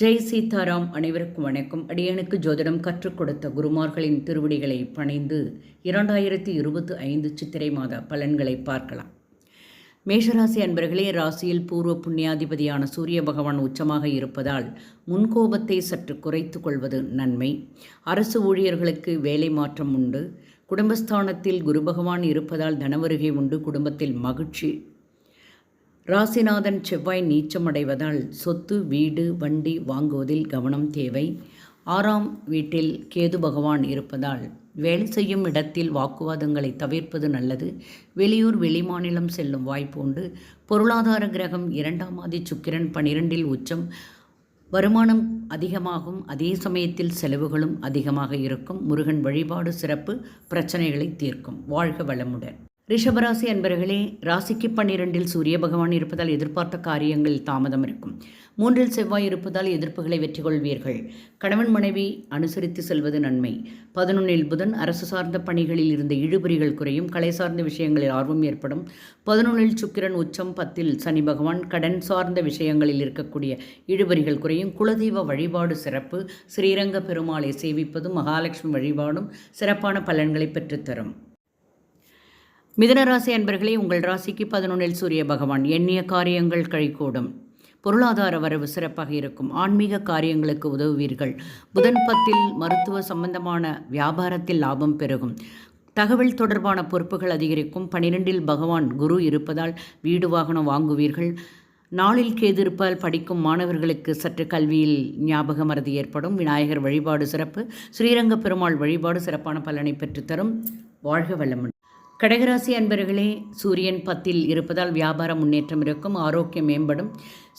ஜெய் சீதாராம் அனைவருக்கும் வணக்கம். அடியனுக்கு ஜோதிடம் கற்றுக் கொடுத்த குருமார்களின் திருவடிகளை பணிந்து இரண்டாயிரத்தி இருபத்தி ஐந்து சித்திரை மாத பலன்களை பார்க்கலாம். மேஷராசி அன்பர்களே ராசியில் பூர்வ புண்ணியாதிபதியான சூரிய பகவான் உச்சமாக இருப்பதால் முன்கோபத்தை சற்று குறைத்து கொள்வது நன்மை. அரசு ஊழியர்களுக்கு வேலை மாற்றம் உண்டு. குடும்பஸ்தானத்தில் குரு பகவான் இருப்பதால் தனவருகை உண்டு. குடும்பத்தில் மகிழ்ச்சி ராசிநாதன் செவ்வாய் நீச்சமடைவதால் சொத்து வீடு வண்டி வாங்குவதில் கவனம் தேவை. ஆறாம் வீட்டில் கேது பகவான் இருப்பதால் வேலை செய்யும் இடத்தில் வாக்குவாதங்களை தவிர்ப்பது நல்லது. வெளியூர் வெளிமாநிலம் செல்லும் வாய்ப்பு உண்டு. பொருளாதார கிரகம் இரண்டாம் ஆதி சுக்கிரன் பனிரெண்டில் உச்சம். வருமானம் அதிகமாகும். அதே சமயத்தில் செலவுகளும் அதிகமாக இருக்கும். முருகன் வழிபாடு சிறப்பு. பிரச்சனைகளை தீர்க்கும். வாழ்க வளமுடன். ரிஷபராசி அன்பர்களே ராசிக்கு பன்னிரெண்டில் சூரிய பகவான் இருப்பதால் எதிர்பார்த்த காரியங்களில் தாமதம் இருக்கும். மூன்றில் செவ்வாய் இருப்பதால் எதிர்ப்புகளை வெற்றி கொள்வீர்கள். கணவன் மனைவி அனுசரித்து செல்வது நன்மை. பதினொன்னில் புதன் அரசு சார்ந்த பணிகளில் இருந்த இழுபறிகள் குறையும். கலை சார்ந்த விஷயங்களில் ஆர்வம் ஏற்படும். பதினொன்னில் சுக்கிரன் உச்சம் பத்தில் சனி பகவான் கடன் சார்ந்த விஷயங்களில் இருக்கக்கூடிய இழுபறிகள் குறையும். குலதெய்வ வழிபாடு சிறப்பு. ஸ்ரீரங்க பெருமாளை சேவிப்பதும் மகாலட்சுமி வழிபாடும் சிறப்பான பலன்களை பெற்றுத்தரும். மிதனராசி அன்பர்களே உங்கள் ராசிக்கு பதினொன்றில் சூரிய பகவான். எண்ணிய காரியங்கள் கழிக்கூடும். பொருளாதார வரவு சிறப்பாக இருக்கும். ஆன்மீக காரியங்களுக்கு உதவுவீர்கள். புதன் பத்தில் மருத்துவ சம்பந்தமான வியாபாரத்தில் லாபம் பெருகும். தகவல் தொடர்பான பொறுப்புகள் அதிகரிக்கும். பனிரெண்டில் பகவான் குரு இருப்பதால் வீடு வாகனம் வாங்குவீர்கள். நாளில் கேதிருப்பால் படிக்கும் மாணவர்களுக்கு சற்று கல்வியில் ஞாபக மறதி ஏற்படும். விநாயகர் வழிபாடு சிறப்பு. ஸ்ரீரங்க பெருமாள் வழிபாடு சிறப்பான பலனை பெற்றுத்தரும். வாழ்க வல்லமன். கடகராசி அன்பர்களே சூரியன் பத்தில் இருப்பதால் வியாபார முன்னேற்றம் இருக்கும் ஆரோக்கியம் மேம்படும்.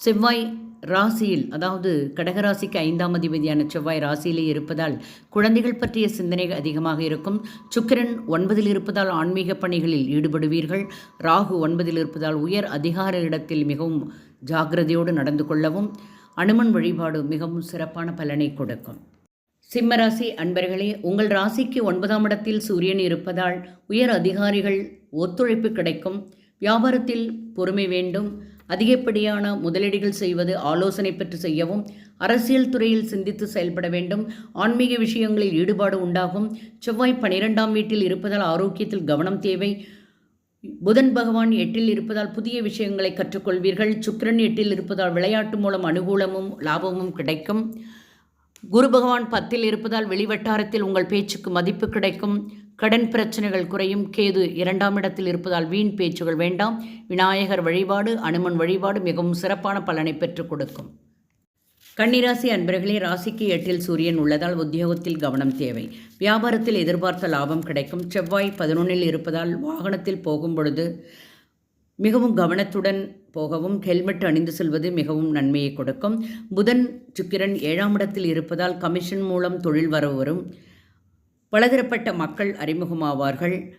செவ்வாய் ராசியில் அதாவது கடகராசிக்கு ஐந்தாம் அதிபதியான செவ்வாய் ராசியிலே இருப்பதால் குழந்தைகள் பற்றிய சிந்தனை அதிகமாக இருக்கும். சுக்கிரன் ஒன்பதில் இருப்பதால் ஆன்மீக பணிகளில் ஈடுபடுவீர்கள். ராகு ஒன்பதில் இருப்பதால் உயர் அதிகார இடத்தில் மிகவும் ஜாக்கிரதையோடு நடந்து கொள்ளவும் அனுமன் வழிபாடு மிகவும் சிறப்பான பலனை கொடுக்கும். சிம்மராசி அன்பர்களே உங்கள் ராசிக்கு ஒன்பதாம் இடத்தில் சூரியன் இருப்பதால் உயர் அதிகாரிகள் ஒத்துழைப்பு கிடைக்கும். வியாபாரத்தில் பொறுமை வேண்டும். அதிகப்படியான முதலீடுகள் செய்வது ஆலோசனை பெற்று செய்யவும் அரசியல் துறையில் சிந்தித்து செயல்பட வேண்டும். ஆன்மீக விஷயங்களில் ஈடுபாடு உண்டாகும். செவ்வாய் பனிரெண்டாம் வீட்டில் இருப்பதால் ஆரோக்கியத்தில் கவனம் தேவை. புதன் பகவான் எட்டில் இருப்பதால் புதிய விஷயங்களை கற்றுக்கொள்வீர்கள். சுக்கிரன் எட்டில் இருப்பதால் விளையாட்டு மூலம் அனுகூலமும் லாபமும் கிடைக்கும். குரு பகவான் பத்தில் இருப்பதால் வெளிவட்டாரத்தில் உங்கள் பேச்சுக்கு மதிப்பு கிடைக்கும். கடன் பிரச்சனைகள் குறையும். கேது இரண்டாம் இடத்தில் இருப்பதால் வீண் பேச்சுகள் வேண்டாம். விநாயகர் வழிபாடு அனுமன் வழிபாடு மிகவும் சிறப்பான பலனை பெற்றுக் கொடுக்கும். கன்னிராசி அன்பர்களே ராசிக்கு எட்டில் சூரியன் உள்ளதால் உத்தியோகத்தில் கவனம் தேவை. வியாபாரத்தில் எதிர்பார்த்த லாபம் கிடைக்கும். செவ்வாய் பதினொன்றில் இருப்பதால் வாகனத்தில் போகும் பொழுது மிகவும் கவனத்துடன் போகவும் ஹெல்மெட் அணிந்து செல்வது மிகவும் நன்மையை கொடுக்கும். புதன் சுக்கிரன் ஏழாம் இடத்தில் இருப்பதால் கமிஷன் மூலம் தொழில் வரவு வரும். பலதரப்பட்ட மக்கள் அறிமுகமாவார்கள்.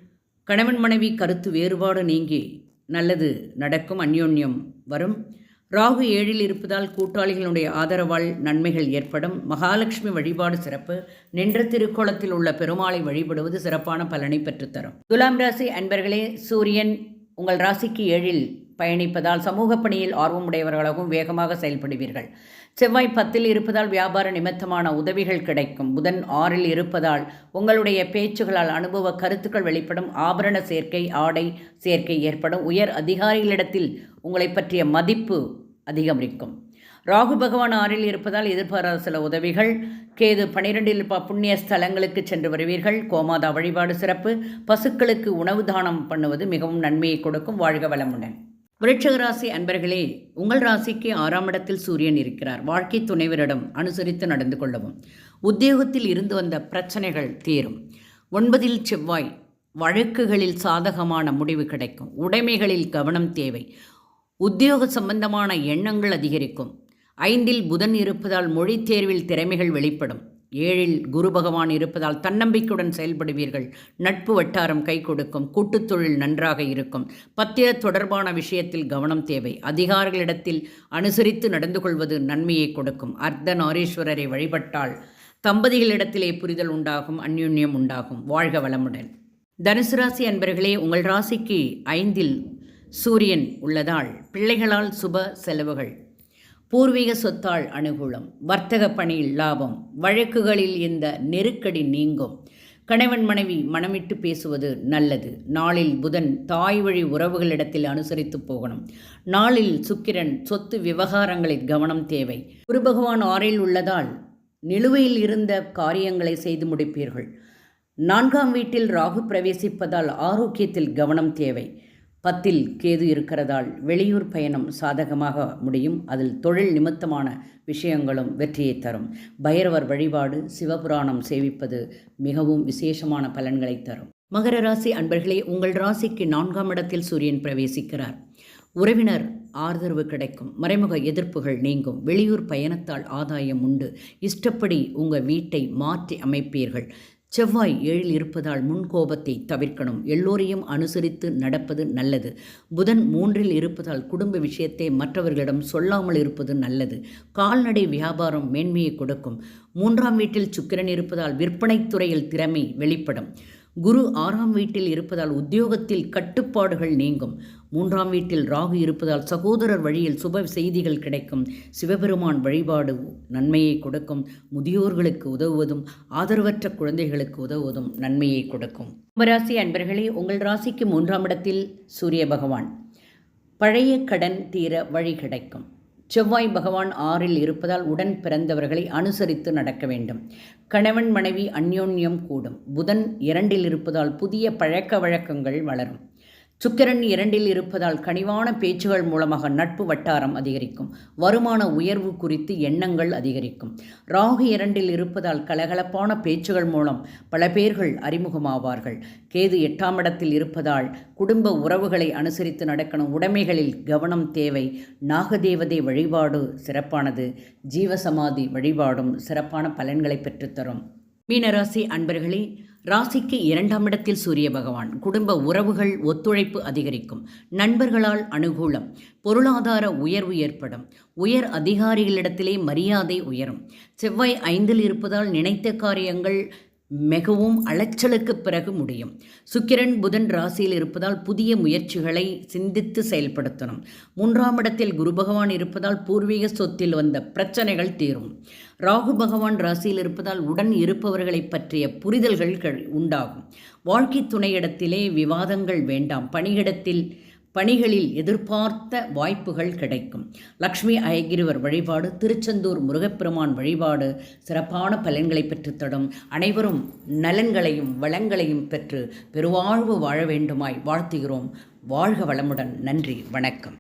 கணவன் மனைவி கருத்து வேறுபாடு நீங்கி நல்லது நடக்கும் அந்யோன்யம் வரும். ராகு ஏழில் இருப்பதால் கூட்டாளிகளுடைய ஆதரவால் நன்மைகள் ஏற்படும். மகாலட்சுமி வழிபாடு சிறப்பு. நின்ற திருக்கோலத்தில் உள்ள பெருமாளை வழிபடுவது சிறப்பான பலனை பெற்றுத்தரும். துலாம் ராசி அன்பர்களே சூரியன் உங்கள் ராசிக்கு ஏழில் பயணிப்பதால் சமூக பணியில் ஆர்வமுடையவர்களாகவும் வேகமாக செயல்படுவீர்கள். செவ்வாய் பத்தில் இருப்பதால் வியாபார நிமித்தமான உதவிகள் கிடைக்கும். புதன் ஆறில் இருப்பதால் உங்களுடைய பேச்சுகளால் அனுபவ கருத்துக்கள் வெளிப்படும். ஆபரண சேர்க்கை ஆடை சேர்க்கை ஏற்படும். உயர் அதிகாரிகளிடத்தில் உங்களை பற்றிய மதிப்பு அதிகரிக்கும். ராகு பகவான் ஆறில் இருப்பதால் எதிர்பாராத சில உதவிகள். கேது பனிரெண்டில் புண்ணிய ஸ்தலங்களுக்கு சென்று வருவீர்கள். கோமாதா வழிபாடு சிறப்பு. பசுக்களுக்கு உணவு தானம் பண்ணுவது மிகவும் நன்மையை கொடுக்கும். வாழ்க வளமுடன். விருட்சக ராசி அன்பர்களே உங்கள் ராசிக்கு ஆறாம் இடத்தில் சூரியன் இருக்கிறார். வாழ்க்கை துணைவரிடம் அனுசரித்து நடந்து கொள்ளவும். உத்தியோகத்தில் இருந்து வந்த பிரச்சனைகள் தீரும். ஒன்பதில் செவ்வாய். வழக்குகளில் சாதகமான முடிவு கிடைக்கும். உடைமைகளில் கவனம் தேவை. உத்தியோக சம்பந்தமான எண்ணங்கள் அதிகரிக்கும். ஐந்தில் புதன் இருப்பதால் மொழி தேர்வில் திறமைகள் வெளிப்படும். ஏழில் குரு பகவான் இருப்பதால் தன்னம்பிக்கையுடன் செயல்படுவீர்கள். நட்பு வட்டாரம் கை கொடுக்கும். கூட்டுத்தொழில் நன்றாக இருக்கும். பத்திர தொடர்பான விஷயத்தில் கவனம் தேவை. அதிகாரிகளிடத்தில் அனுசரித்து நடந்து கொள்வது நன்மையை கொடுக்கும். அர்த்த நாரீஸ்வரரை வழிபட்டால் தம்பதிகளிடத்திலே புரிதல் உண்டாகும் அந்யுன்யம் உண்டாகும். வாழ்க வளமுடன். தனுசு ராசி அன்பர்களே உங்கள் ராசிக்கு ஐந்தில் சூரியன் உள்ளதால் பிள்ளைகளால் சுப செலவுகள். பூர்வீக சொத்தால் அனுகூலம் வர்த்தக பணியில் லாபம் வழக்குகளில் இந்த நெருக்கடி நீங்கும். கணவன் மனைவி மனமிட்டு பேசுவது நல்லது. நாளில் புதன் தாய் வழி உறவுகளிடத்தில் அனுசரித்து போகணும். நாளில் சுக்கிரன் சொத்து விவகாரங்களில் கவனம் தேவை. குரு பகவான் ஆறில் உள்ளதால் நிலுவையில் இருந்த காரியங்களை செய்து முடிப்பீர்கள். நான்காம் வீட்டில் ராகு பிரவேசிப்பதால் ஆரோக்கியத்தில் கவனம் தேவை. பத்தில் கேது இருக்கிறதால் வெளியூர் பயணம் சாதகமாக முடியும். அதில் தொழில் நிமித்தமான விஷயங்களும் வெற்றியை தரும். பைரவர் வழிபாடு சிவபுராணம் சேவிப்பது மிகவும் விசேஷமான பலன்களை தரும். மகர ராசி அன்பர்களே உங்கள் ராசிக்கு நான்காம் இடத்தில் சூரியன் பிரவேசிக்கிறார். உறவினர் ஆதரவு கிடைக்கும். மறைமுக எதிர்ப்புகள் நீங்கும். வெளியூர் பயணத்தால் ஆதாயம் உண்டு. இஷ்டப்படி உங்கள் வீட்டை மாற்றி அமைப்பீர்கள். செவ்வாய் ஏழில் இருப்பதால் முன்கோபத்தை தவிர்க்கணும். எல்லோரையும் அனுசரித்து நடப்பது நல்லது. புதன் மூன்றில் இருப்பதால் குடும்ப விஷயத்தை மற்றவர்களிடம் சொல்லாமல் இருப்பது நல்லது. கால்நடை வியாபாரம் மேன்மையை கொடுக்கும். மூன்றாம் வீட்டில் சுக்கிரன் இருப்பதால் விற்பனைத் துறையில் திறமை வெளிப்படும். குரு ஆறாம் வீட்டில் இருப்பதால் உத்தியோகத்தில் கட்டுப்பாடுகள் நீங்கும். மூன்றாம் வீட்டில் ராகு இருப்பதால் சகோதரர் வழியில் சுப செய்திகள் கிடைக்கும். சிவபெருமான் வழிபாடு நன்மையை கொடுக்கும். முதியோர்களுக்கு உதவுவதும் ஆதரவற்ற குழந்தைகளுக்கு உதவுவதும் நன்மையை கொடுக்கும். கும்பராசி அன்பர்களே உங்கள் ராசிக்கு மூன்றாம் இடத்தில் சூரிய பகவான். பழைய கடன் தீர வழி கிடைக்கும். செவ்வாய் பகவான் ஆறில் இருப்பதால் உடன் பிறந்தவர்களை அனுசரித்து நடக்க வேண்டும். கணவன் மனைவி அந்யோன்யம் கூடும். புதன் இரண்டில் இருப்பதால் புதிய பழக்க வழக்கங்கள் வளரும். சுக்கிரன் இரண்டில் இருப்பதால் கனிவான பேச்சுகள் மூலமாக நட்பு வட்டாரம் அதிகரிக்கும். வருமான உயர்வு குறித்து எண்ணங்கள் அதிகரிக்கும். ராகு இரண்டில் இருப்பதால் கலகலப்பான பேச்சுகள் மூலம் பல பேர்கள் அறிமுகமாவார்கள். கேது எட்டாம் இடத்தில் இருப்பதால் குடும்ப உறவுகளை அனுசரித்து நடக்கணும் உடைமைகளில் கவனம் தேவை. நாகதேவதை வழிபாடு சிறப்பானது. ஜீவசமாதி வழிபாடும் சிறப்பான பலன்களை பெற்றுத்தரும். மீனராசி அன்பர்களே ராசிக்கு இரண்டாம் இடத்தில் சூரிய பகவான். குடும்ப உறவுகள் ஒத்துழைப்பு அதிகரிக்கும். நண்பர்களால் அனுகூலம். பொருளாதார உயர்வு ஏற்படும். உயர் அதிகாரிகளிடத்திலே மரியாதை உயரும். செவ்வாய் ஐந்தில் இருப்பதால் நினைத்த காரியங்கள் மிகவும் அலைச்சலுக்கு பிறகு முடியும். சுக்கிரன் புதன் ராசியில் இருப்பதால் புதிய முயற்சிகளை சிந்தித்து செயல்படுத்தணும். மூன்றாம் இடத்தில் குரு பகவான் இருப்பதால் பூர்வீக சொத்தில் வந்த பிரச்சனைகள் தீரும். ராகு பகவான் ராசியில் இருப்பதால் உடன் இருப்பவர்களை பற்றிய புரிதல்கள் உண்டாகும். வாழ்க்கை துணையிடத்திலே விவாதங்கள் வேண்டாம். பணியிடத்தில் பணிகளில் எதிர்பார்த்த வாய்ப்புகள் கிடைக்கும். லக்ஷ்மி அயகிரிவர் வழிபாடு திருச்செந்தூர் முருகப்பெருமான் வழிபாடு சிறப்பான பலன்களை பெற்றுத்தடும் அனைவரும் நலன்களையும் வளங்களையும் பெற்று பெருவாழ்வு வாழ வேண்டுமாய் வாழ்த்துகிறோம். வாழ்க வளமுடன். நன்றி. வணக்கம்.